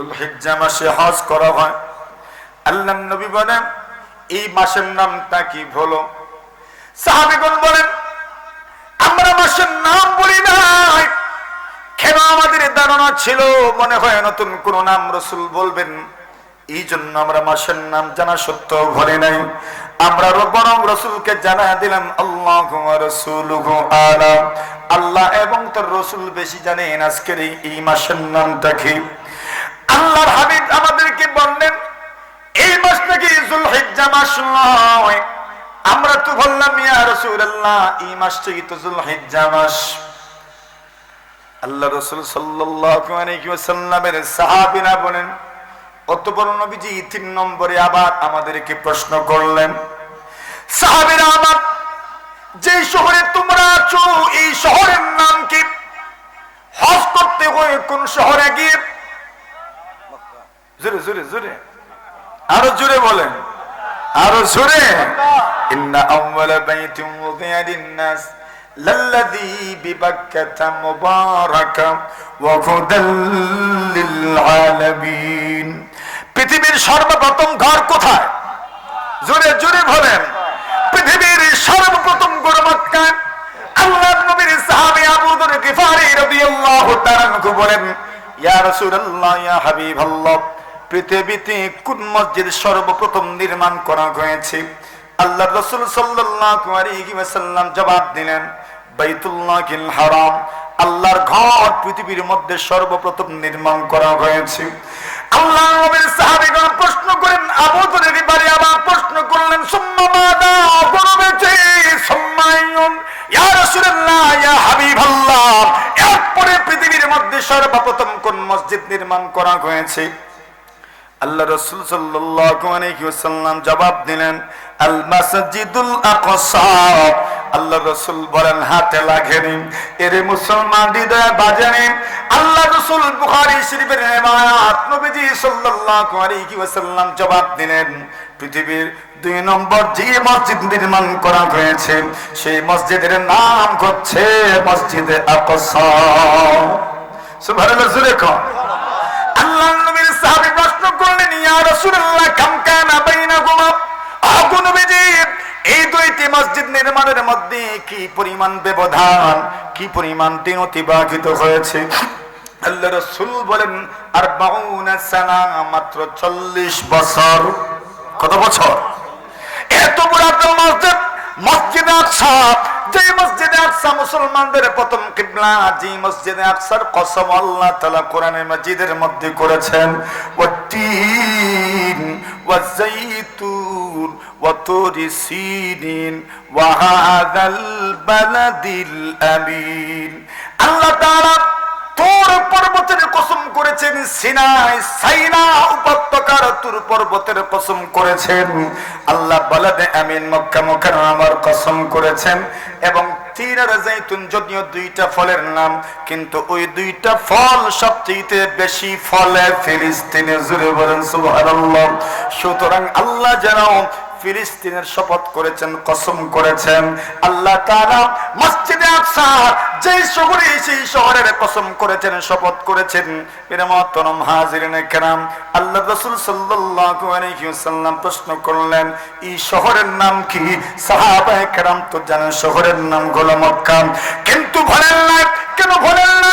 জুলহিজ্জা মাসে হজ করা হয়। আল্লাহ নবী বলেন, এই মাসের নামটা কি হলো সাহাবিগণ বলেন, আমরা মাসের নাম বলি নাই। কেন আমাদের ধারণা ছিল, মনে হয় নতুন কোন নাম রসুল বলবেন। এই জন্য আমরা মাসের নাম জানা সত্য ঘরে নাই। আমরা বরং রসুলকে জানা দিলাম, আল্লাহ রসুল আলাম আল্লাহ এবং তোর রসুল বেশি জানেন আজকের এই মাসের নামটা কি। আল্লাহর হাবিব আমাদেরকে বললেন, এই মাস জুলহিজ্জা মাস নয়। আমরা তো বললাম, ইয়া রাসূলুল্লাহ, এই মাসটাই তো জুলহিজ্জা মাস। আল্লাহ রাসূল সাল্লাল্লাহু আলাইহি ওয়াসাল্লামের সাহাবীরা বলেন, অতঃপর নবীজি তিন নম্বরে আবার আমাদেরকে প্রশ্ন করলেন, সাহাবীরা আমার যে শহরে তোমরা আছো, এই শহরের নাম কি? হজ করতে হয় কোন শহরে গিয়ে আরও জোরে বলেন। আরও জোরে। পৃথিবীর সর্বপ্রথম ঘর কোথায়? জোরে জোরে বলেন। পৃথিবীর সর্বপ্রথম ঘর মক্কা। আল্লাহর নবীর সাহাবী আবু গিফারি রাদিয়াল্লাহু বলেন পৃথিবীতে কোন মসজিদ সর্বপ্রথম নির্মাণ করা হয়েছে? আল্লাহ রসুল ওয়াসাল্লাম জবাব দিলেন, বাইতুল্লাহিল হারাম। আল্লাহর ঘর পৃথিবীর মধ্যে সর্বপ্রথম নির্মাণ করা হয়েছে। আল্লাহ নবীর প্রশ্ন করেন, আবু যরের বাড়ি আবার প্রশ্ন করলেন, সুম্মা মাদা গরবেছে সম্মায়ুন ইয়া রাসূলুল্লাহ, ইয়া হাবিবাল্লাহ। এরপরে পৃথিবীর মধ্যে সর্বপ্রথম কোন মসজিদ নির্মাণ করা হয়েছে? আল্লাহ রসুল ওয়াসাল্লাম জবাব দিলেন, আল মাসজিদুল আকসা। আল্লাহ রসুল বলেন, হাতে লাগেনি এরে মুসলমান হৃদয় বাজানে আল্লাহ রসুল বুখারী শরীফের রিওয়ায়াত নবীজি সাল্লাল্লাহু আলাইহি ওয়াসাল্লাম জবাব দিলেন, পৃথিবীর দুই নম্বর যে মসজিদ নির্মাণ করা হয়েছে, সেই মসজিদের নাম হচ্ছে মসজিদে আকসা। সুবহানাল্লাহ, জোরে নির্মাণের মধ্যে কি পরিমাণ ব্যবধান, কি পরিমাণ অতিবাহিত হয়েছে? আল্লাহ রাসূল বলেন আর সানা, মাত্র চল্লিশ বছর। কত বছর? এত পুরাতন মসজিদ, মসজিদে আকসা যে মসজিদে আকসা মুসলমানদের প্রথম কিবলা যে মসজিদে আকসার কসম আল্লাহ তাআলা কোরআনে মাজিদের মধ্যে করেছেন ওয়াতিন ওয়াজাইতুন ওয়াতুরি সিনিন ওয়া বালাদিল আমিন। আল্লাহ তাআলা তোর পর্বতের কসম করেছেন সিনাই, সাইনা উপত্যকার তুর পর্বতের কসম করেছেন। আল্লাহ মক্কা মক্কার আমার কসম করেছেন। এবং তিনার জাইতুন যদিও দুইটা ফলের নাম, কিন্তু ওই দুইটা ফল সবচেয়ে বেশি ফলে ফিলিস্তিনে জুড়ে বলেন সুবহানাল্লাহ। সুতরাং আল্লাহ যেন ফিলিস্তিনের শপথ করেছেন, কসম করেছেন। আল্লাহ তাআলা মসজিদে আকসা যেই শহরে, সেই শহরের কসম করেছেন, শপথ করেছেন। এর মহতরম হাজিরিন কেরাম, আল্লাহ রাসূল সাল্লাল্লাহু আলাইহি ওয়াসাল্লাম প্রশ্ন করলেন, এই শহরের নাম কি? সাহাবায়ে কেরাম তো জানেন, শহরের নাম হলো কিন্তু বলেন না কেন বলেন না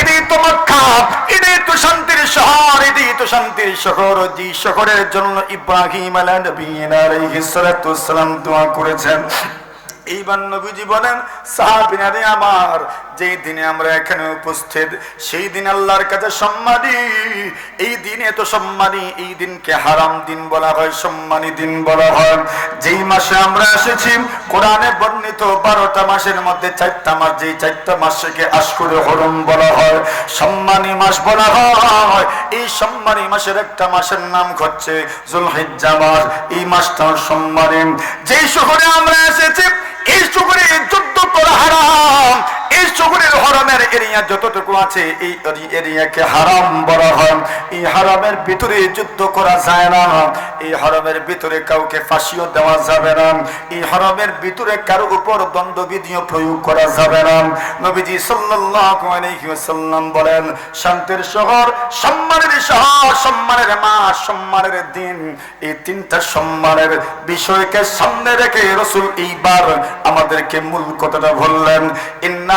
এটাই তো মক্কা এটাই তো শান্তির শহর এটাই তো শান্তির শহর। যে শহরের জন্য ইব্রাহিম আলাইহিস ওয়াসসালাম দোয়া করেছেন। এইবার নবীজি বলেন সাহাবিনারে আমার, যেই দিনে আমরা এখানে উপস্থিত, সেই দিন আল্লাহর কাছে সম্মানী। এই দিন এত সম্মানী, এই দিনকে হারাম দিন বলা হয়, সম্মানী দিন বলা হয়। যেই মাসে আমরা এসেছি, কোরআনে বর্ণিত বারোটা মাসের মধ্যে চারটা মাস, যেই চারটা মাসকে আশকুরে হরম বলা হয়, সম্মানী মাস বলা হয়। এই সম্মানী মাসের একটা মাসের নাম হচ্ছে জুলহিজ্জা মাস। এই মাসটা সম্মানী। যেই শহরে আমরা এসেছি এই শহরে যুদ্ধ করা হারাম। এই শহরের হরমের এরিয়া যতটুকু আছে, এই এরিয়াকে হারাম বলা হয়। এই হারামের ভিতরে যুদ্ধ করা যায় না। এই হরমের ভিতরে কাউকে ফাঁসিও দেওয়া যাবে না। এই হরমের ভিতরে কারও উপর প্রয়োগ করা যাবে না। নবীজি ওয়াসাল্লাম বলেন, শান্তির শহর, সম্মানের শহর, সম্মানের মাস সম্মানের দিন। এই তিনটা সম্মানের বিষয়কে সামনে রেখে রসুল এইবার আমাদেরকে মূল কথাটা বললেন, ইন্না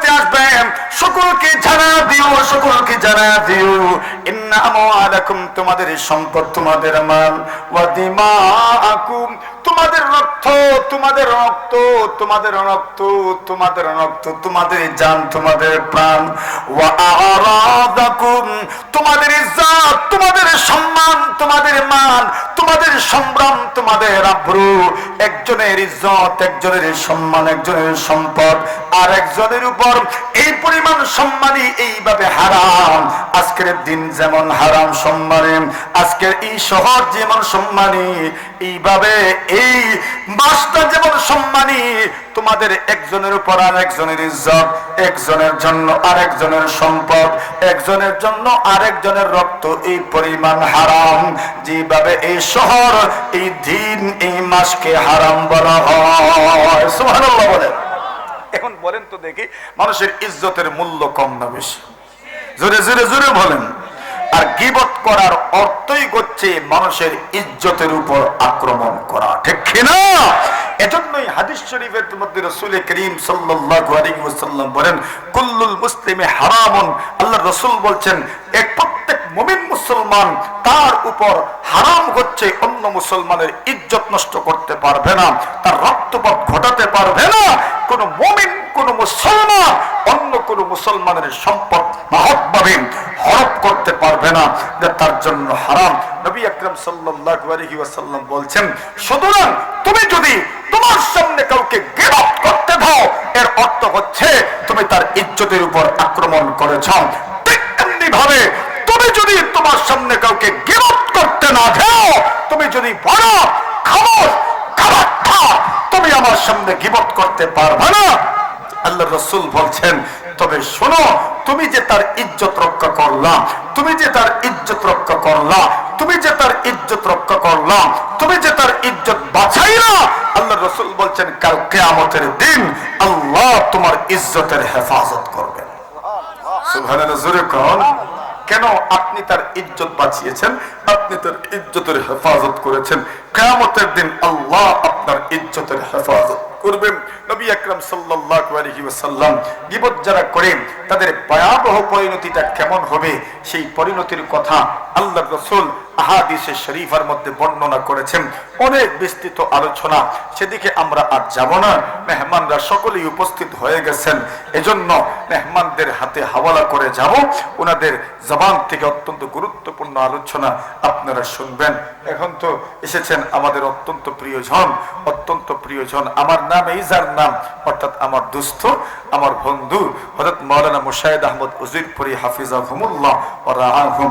দুনিয়াতে আসবে। সকলকে জানা দিও সকলকে জানা দিও। ইন্না আমওয়ালাকুম তোমাদের সম্পদ, তোমাদের মাল। তোমাদের রক্ত তোমাদের রক্ত তোমাদের রক্ত তোমাদের রক্ত, তোমাদের জান, তোমাদের প্রাণ। তোমাদের ইজ্জত, তোমাদের সম্মান, তোমাদের মান, তোমাদের সম্ভ্রম তোমাদের আব্রু। একজনের ইজ্জত, একজনের সম্মান, একজনের সম্পদ আর একজনের উপর এই পরিমাণ সম্মানই এইভাবে হারাম। আজকের দিন যেমন হারাম সম্মানে, আজকের এই শহর যেমন সম্মানী, এইভাবে এই মাসটা যেমন সম্মানী, তোমাদের একজনের উপর আর একজনের ইজ্জত, একজনের জন্য আরেকজনের সম্পদ, একজনের জন্য আরেকজনের রক্ত এই পরিমাণ হারাম। যেভাবে এই শহর, এই দিন, এই মাসকে হারাম বলা হয়। সুবহানাল্লাহ বলেন। এখন বলেন তো দেখি, মানুষের ইজ্জতের মূল্য কম না বেশি? জোরে জোরে জোরে বলেন। আর গিবত করার অর্থই হচ্ছে মানুষের ইজ্জতের উপর আক্রমণ করা। ঠিক কিনা? এজন্যই হাদিস শরীফের মধ্যে রসুল করিম ওয়াসাল্লাম বলেন, কুল্লুল মুসলিমে হারামুন। আল্লাহ রসুল বলছেন, এক মুমিন মুসলমান তার উপর হারাম হচ্ছে, অন্য মুসলমানের ইজ্জত নষ্ট করতে পারবে না, তার রক্তপাত ঘটাতে পারবে না। কোন মুমিন, কোন মুসলমান, অন্য কোন মুসলমানের সম্পদ মহৎভাবে হরপ করতে পারবে না, যে তার জন্য হারাম। নবী আকরাম ওয়াসাল্লাম বলছেন, সুতরাং তুমি যদি তোমার সামনে কাউকে গিবত করতে দাও, এর অর্থ হচ্ছে তুমি তার ইজ্জতের উপর আক্রমণ করেছ। ভাবে যদি তোমার সামনে কাউকে গিবত করতে না দাও তুমি যদি বড় খাবার তুমি আমার সামনে গিবত করতে না। আল্লাহ রসুল বলছেন, তবে শোনো, তুমি যে তার ইজ্জত রক্ষা করলা, তুমি যে তার ইজ্জত রক্ষা তুমি যে তার ইজ্জত রক্ষা তুমি যে তার ইজ্জত আল্লাহ রসুল বলছেন, কাল কেয়ামতের দিন আল্লাহ তোমার ইজ্জতের হেফাজত করবেন। জোরে কেন আপনি তার ইজ্জত বাঁচিয়েছেন? আপনি তার ইজ্জতের হেফাজত করেছেন। কেয়ামতের দিন আল্লাহ আপনার ইজ্জতের হেফাজত করবেন। নবী আকরাম সাল্লাল্লাহু আলাইহি ওয়াসাল্লাম গীবত যারা করেন তাদের ভয়াবহ পরিণতিটা কেমন হবে সেই পরিণতির কথা রাসূল আহাদিসে শরীফার মধ্যে বর্ণনা করেছেন। অনেক বিস্তৃত আলোচনা। সেদিকে আমরা আর যাব না। মেহমানরা সকলেই উপস্থিত হয়ে গেছেন। এজন্য মেহমানদের হাতে হাওয়ালা করে যাব। ওনাদের জবান থেকে অত্যন্ত গুরুত্বপূর্ণ আলোচনা আপনারা শুনবেন। এখন তো এসেছেন আমাদের অত্যন্ত প্রিয়জন। অত্যন্ত প্রিয়জন আমার নাম, এই যার নাম, অর্থাৎ আমার দুস্থ, আমার বন্ধু হঠাৎ মৌলানা মুশাহিদ আহমদ উজিরপুরি হাফিজাহুমুল্লাহ ও রাহুম